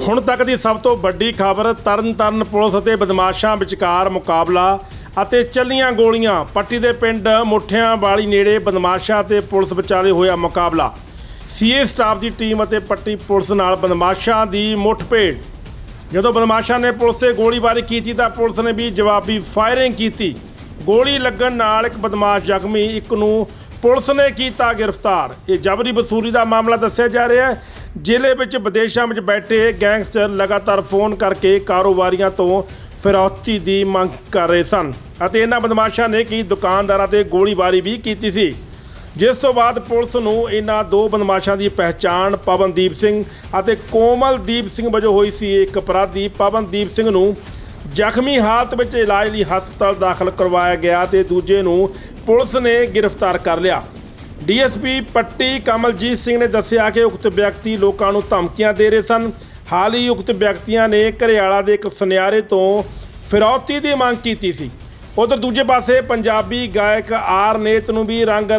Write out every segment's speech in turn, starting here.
ਹੁਣ ਤੱਕ ਦੀ ਸਭ ਤੋਂ ਵੱਡੀ ਖਬਰ ਤਰਨਤਾਰਨ ਪੁਲਿਸ ਅਤੇ ਬਦਮਾਸ਼ਾਂ ਵਿਚਕਾਰ ਮੁਕਾਬਲਾ ਅਤੇ ਚੱਲੀਆਂ ਗੋਲੀਆਂ। ਪੱਟੀ ਦੇ ਪਿੰਡ ਮੁੱਠਿਆਂ ਵਾਲੀ ਨੇੜੇ ਬਦਮਾਸ਼ਾਂ ਅਤੇ ਪੁਲਿਸ ਵਿਚਾਲੇ ਹੋਇਆ ਮੁਕਾਬਲਾ। ਸੀਏ ਸਟਾਫ ਦੀ ਟੀਮ ਅਤੇ ਪੱਟੀ ਪੁਲਿਸ ਨਾਲ ਬਦਮਾਸ਼ਾਂ ਦੀ ਮੁੱਠਭੇੜ। ਜਦੋਂ ਬਦਮਾਸ਼ਾਂ ਨੇ ਪੁਲਿਸ ਤੇ ਗੋਲੀਬਾਰੀ ਕੀਤੀ ਤਾਂ ਪੁਲਿਸ ਨੇ ਵੀ ਜਵਾਬੀ ਫਾਇਰਿੰਗ ਕੀਤੀ। ਗੋਲੀ ਲੱਗਣ ਨਾਲ ਇੱਕ ਬਦਮਾਸ਼ ਜ਼ਖਮੀ, ਇੱਕ ਨੂੰ ਪੁਲਿਸ ਨੇ ਕੀਤਾ ਗ੍ਰਿਫਤਾਰ। ਇਹ ਜਬਰੀ ਵਸੂਲੀ ਦਾ ਮਾਮਲਾ ਦੱਸਿਆ ਜਾ ਰਿਹਾ ਹੈ। ਜ਼ਿਲ੍ਹੇ ਵਿੱਚ ਵਿਦੇਸ਼ਾਂ ਵਿੱਚ ਬੈਠੇ ਗੈਂਗਸਟਰ ਲਗਾਤਾਰ ਫੋਨ ਕਰਕੇ ਕਾਰੋਬਾਰੀਆਂ ਤੋਂ ਫਿਰੌਤੀ ਦੀ ਮੰਗ ਕਰ ਰਹੇ ਸਨ ਅਤੇ ਇਹਨਾਂ ਬਦਮਾਸ਼ਾਂ ਨੇ ਕਈ ਦੁਕਾਨਦਾਰਾਂ ਤੇ ਗੋਲੀਬਾਰੀ ਵੀ ਕੀਤੀ ਸੀ। ਜਿਸ ਤੋਂ ਬਾਅਦ ਪੁਲਿਸ ਨੂੰ ਇਹਨਾਂ ਦੋ ਬਦਮਾਸ਼ਾਂ ਦੀ ਪਹਿਚਾਣ ਪਵਨਦੀਪ ਸਿੰਘ ਅਤੇ ਕੋਮਲਦੀਪ ਸਿੰਘ ਵਜੋਂ ਹੋਈ ਸੀ। ਇੱਕ ਅਪਰਾਧੀ ਪਵਨਦੀਪ ਸਿੰਘ ਨੂੰ ਜ਼ਖਮੀ ਹਾਲਤ ਵਿੱਚ ਇਲਾਜ ਲਈ ਹਸਪਤਾਲ ਦਾਖਲ ਕਰਵਾਇਆ ਗਿਆ ਤੇ ਦੂਜੇ ਨੂੰ ਪੁਲਿਸ ਨੇ ਗ੍ਰਿਫਤਾਰ ਕਰ ਲਿਆ। ਡੀਐਸਪੀ ਪੱਟੀ ਕਮਲਜੀਤ ਸਿੰਘ ਨੇ ਦੱਸਿਆ ਕਿ ਉਕਤ ਵਿਅਕਤੀ ਲੋਕਾਂ ਨੂੰ ਧਮਕੀਆਂ ਦੇ ਰਹੇ ਸਨ। ਹਾਲ ਹੀ ਉਕਤ ਵਿਅਕਤੀਆਂ ਨੇ ਘਰਿਆਲਾ ਦੇ ਇੱਕ ਸੁਨਿਆਰੇ ਤੋਂ ਫਿਰੌਤੀ ਦੀ ਮੰਗ ਕੀਤੀ ਸੀ। ਉਧਰ ਦੂਜੇ ਪਾਸੇ ਪੰਜਾਬੀ ਗਾਇਕ ਆਰ ਨੇਤ ਨੂੰ ਵੀ ਰੰਗ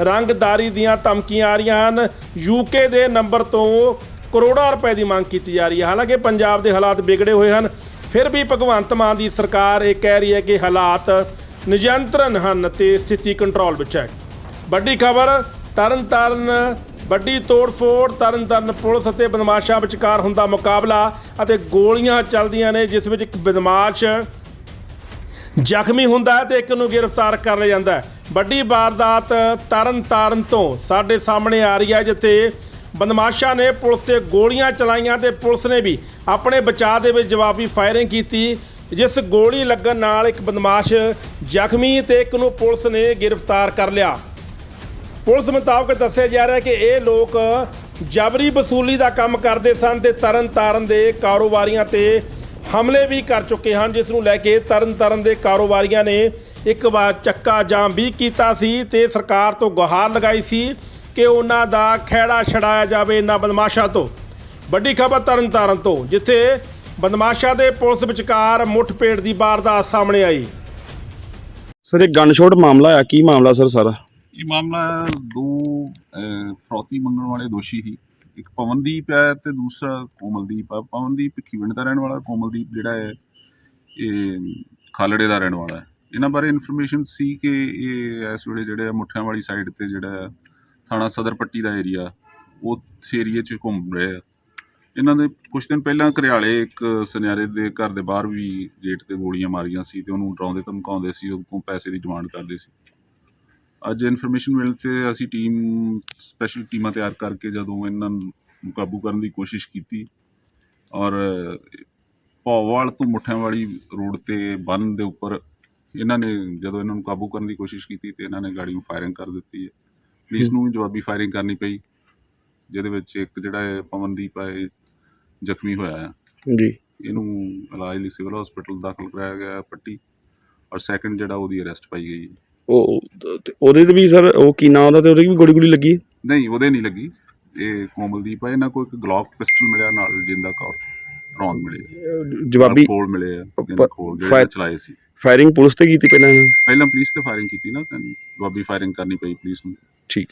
ਰੰਗਦਾਰੀ ਦੀਆਂ ਧਮਕੀਆਂ ਆ ਰਹੀਆਂ ਹਨ। ਯੂਕੇ ਦੇ ਨੰਬਰ ਤੋਂ ਕਰੋੜਾਂ ਰੁਪਏ ਦੀ ਮੰਗ ਕੀਤੀ ਜਾ ਰਹੀ ਹੈ। ਹਾਲਾਂਕਿ ਪੰਜਾਬ ਦੇ ਹਾਲਾਤ ਵਿਗੜੇ ਹੋਏ ਹਨ। ਫਿਰ ਵੀ ਭਗਵੰਤ ਮਾਨ ਦੀ ਸਰਕਾਰ ਇਹ ਕਹਿ ਰਹੀ ਹੈ ਕਿ ਹਾਲਾਤ ਨਿਯੰਤਰਣ ਹਨ ਤੇ ਸਥਿਤੀ ਕੰਟਰੋਲ ਵਿੱਚ ਹੈ। ਵੱਡੀ ਖਬਰ, ਤਰਨਤਾਰਨ ਵੱਡੀ ਤੋੜਫੋੜ, ਤਰਨਤਾਰਨ ਪੁਲਿਸ ਅਤੇ ਬਦਮਾਸ਼ਾਂ ਵਿਚਕਾਰ ਹੁੰਦਾ ਮੁਕਾਬਲਾ ਅਤੇ ਗੋਲੀਆਂ ਚੱਲਦੀਆਂ ਨੇ, ਜਿਸ ਵਿੱਚ ਇੱਕ ਬਦਮਾਸ਼ ਜ਼ਖਮੀ ਹੁੰਦਾ ਹੈ ਤੇ ਇੱਕ ਨੂੰ ਗ੍ਰਿਫਤਾਰ ਕਰ ਲਿਆ ਜਾਂਦਾ ਵੱਡੀ ਵਾਰਦਾਤ ਤਰਨ ਤਾਰਨ ਤੋਂ ਸਾਡੇ ਸਾਹਮਣੇ ਆ ਰਹੀ ਹੈ, ਜਿੱਥੇ ਬਦਮਾਸ਼ਾਂ ਨੇ ਪੁਲਿਸ ਤੇ ਗੋਲੀਆਂ ਚਲਾਈਆਂ ਤੇ ਪੁਲਿਸ ਨੇ ਵੀ ਆਪਣੇ ਬਚਾਅ ਦੇ ਵਿੱਚ ਜਵਾਬੀ ਫਾਇਰਿੰਗ ਕੀਤੀ, ਜਿਸ ਗੋਲੀ ਲੱਗਣ ਨਾਲ ਇੱਕ ਬਦਮਾਸ਼ ਜ਼ਖਮੀ ਤੇ ਇੱਕ ਨੂੰ ਪੁਲਿਸ ਨੇ ਗ੍ਰਿਫਤਾਰ ਕਰ ਲਿਆ। ਪੁਲਿਸ ਮੁਤਾਬਕ ਦੱਸਿਆ ਜਾ ਰਿਹਾ ਕਿ ਇਹ ਲੋਕ ਜਬਰੀ ਵਸੂਲੀ ਦਾ ਕੰਮ ਕਰਦੇ ਸਨ ਤੇ ਤਰਨਤਾਰਨ ਦੇ ਕਾਰੋਬਾਰੀਆਂ ਤੇ ਹਮਲੇ ਵੀ ਕਰ ਚੁੱਕੇ ਹਨ, ਜਿਸ ਨੂੰ ਲੈ ਕੇ ਤਰਨਤਾਰਨ ਦੇ ਕਾਰੋਬਾਰੀਆਂ ਨੇ ਇੱਕ ਵਾਰ ਚੱਕਾ ਜਾਮ ਵੀ ਕੀਤਾ ਸੀ ਤੇ ਸਰਕਾਰ ਤੋਂ ਗੁਹਾਰ ਲਗਾਈ ਸੀ ਕਿ ਉਹਨਾਂ ਦਾ ਖਹਿੜਾ ਛਡਾਇਆ ਜਾਵੇ ਇਹਨਾਂ ਬਦਮਾਸ਼ਾਂ ਤੋਂ। ਵੱਡੀ ਖਬਰ ਤਰਨਤਾਰਨ ਤੋਂ, ਜਿੱਥੇ ਬਦਮਾਸ਼ਾਂ ਦੇ ਪੁਲਿਸ ਵਿਚਕਾਰ ਮੁੱਠਭੇੜ ਦੀ ਵਾਰਦਾਤ ਸਾਹਮਣੇ ਆਈ। ਸਰ ਇਹ ਗਨ ਮਾਮਲਾ ਆ ਕੀ ਮਾਮਲਾ ਸਰ ਸਾਰਾ? ਇਹ ਮਾਮਲਾ ਦੋ ਫਰੌਤੀ ਮੰਗਣ ਵਾਲੇ ਦੋਸ਼ੀ ਸੀ ਇੱਕ ਪਵਨਦੀਪ ਹੈ ਤੇ ਦੂਸਰਾ ਕੋਮਲਦੀਪ ਹੈ। ਪਵਨਦੀਪ ਭਿੱਖੀਵਿੰਡ ਦਾ ਰਹਿਣ ਵਾਲਾ, ਕੋਮਲਦੀਪ ਜਿਹੜਾ ਹੈ, ਇਹ ਖਾਲੜੇ ਦਾ ਰਹਿਣ ਵਾਲਾ ਹੈ। ਇਹਨਾਂ ਬਾਰੇ ਇਨਫੋਰਮੇਸ਼ਨ ਸੀ ਕਿ ਇਹ ਇਸ ਵੇਲੇ ਜਿਹੜੇ ਆ ਮੁੱਠਿਆਂ ਵਾਲੀ ਸਾਈਡ ਤੇ ਜਿਹੜਾ ਥਾਣਾ ਸਦਰ ਪੱਟੀ ਦਾ ਏਰੀਆ ਉਸ ਏਰੀਏ 'ਚ ਘੁੰਮ ਰਹੇ ਆ ਇਹਨਾਂ ਦੇ ਕੁਝ ਦਿਨ ਪਹਿਲਾਂ ਘਰਿਆਲੇ ਇੱਕ ਸੁਨਿਆਰੇ ਦੇ ਘਰ ਦੇ ਬਾਹਰ ਵੀ ਗੇਟ ਤੇ ਗੋਲੀਆਂ ਮਾਰੀਆਂ ਸੀ ਤੇ ਉਹਨੂੰ ਡਰਾਉਂਦੇ ਧਮਕਾਉਂਦੇ ਸੀ ਉਹ ਕੋਲ ਪੈਸੇ ਦੀ ਡਿਮਾਂਡ ਕਰਦੇ ਸੀ। ਅੱਜ ਇਨਫੋਰਮੇਸ਼ਨ ਮਿਲ ਤੇ ਅਸੀਂ ਟੀਮ ਸਪੈਸ਼ਲ ਟੀਮਾਂ ਤਿਆਰ ਕਰਕੇ ਜਦੋਂ ਇਹਨਾਂ ਨੂੰ ਕਾਬੂ ਕਰਨ ਦੀ ਕੋਸ਼ਿਸ਼ ਕੀਤੀ ਔਰ ਪੌਵਾਲ ਤੋਂ ਮੁੱਠਿਆਂ ਵਾਲੀ ਰੋਡ ਤੇ ਬੰਨ ਦੇ ਉੱਪਰ ਇਹਨਾਂ ਨੇ ਜਦੋਂ ਇਹਨਾਂ ਨੂੰ ਕਾਬੂ ਕਰਨ ਦੀ ਕੋਸ਼ਿਸ਼ ਕੀਤੀ ਤੇ ਇਹਨਾਂ ਨੇ ਗਾੜੀ ਨੂੰ ਫਾਇਰਿੰਗ ਕਰ ਦਿੱਤੀ ਹੈ। ਪੁਲਿਸ ਨੂੰ ਵੀ ਜਵਾਬੀ ਫਾਇਰਿੰਗ ਕਰਨੀ ਪਈ ਜਿਹਦੇ ਵਿੱਚ ਇੱਕ ਜਿਹੜਾ ਹੈ ਪਵਨਦੀਪ ਹੈ ਜ਼ਖਮੀ ਹੋਇਆ ਹੈ ਜੀ। ਇਹਨੂੰ ਇਲਾਜ ਲਈ ਸਿਵਲ ਹਸਪੀਟਲ ਦਾਖਲ ਕਰਾਇਆ ਗਿਆ ਪੱਟੀ ਔਰ ਸੈਕੰਡ ਜਿਹੜਾ ਉਹਦੀ ਅਰੈਸਟ ਪਾਈ ਗਈ ਹੈ। ਉਹ ਤੇ ਉਹਦੇ ਤੇ ਵੀ ਸਰ ਉਹ ਕੀ ਨਾਂ ਉਹਦਾ ਤੇ ਉਹਦੇ ਵੀ ਗੋਲੀ ਗੋਲੀ ਲੱਗੀ? ਨਹੀਂ ਉਹਦੇ ਨਹੀਂ ਲੱਗੀ। ਇਹ ਕੋਮਲਦੀਪ ਹੈ ਇਹਨਾਂ ਕੋਲ ਇੱਕ ਗਲੌਕ ਪਿਸਟਲ ਮਿਲਿਆ ਨਾਲ ਜਿੰਦਾ ਕੌਰ ਰੌਂਦ ਮਿਲੇ। ਜਵਾਬੀ ਖੋਲ ਮਿਲੇ ਆ ਖੋਲ ਜਿਹੜੇ ਚਲਾਏ ਸੀ। ਫਾਇਰਿੰਗ ਪੁਲਿਸ ਤੇ ਕੀਤੀ ਪਹਿਲਾਂ? ਇਹਨਾਂ ਨੇ? ਪਹਿਲਾਂ ਪੁਲਿਸ ਤੇ ਫਾਇਰਿੰਗ ਕੀਤੀ ਨਾ ਤਾਂ ਜਵਾਬੀ ਫਾਇਰਿੰਗ ਕਰਨੀ ਪਈ ਪੁਲਿਸ ਨੂੰ। ਠੀਕ।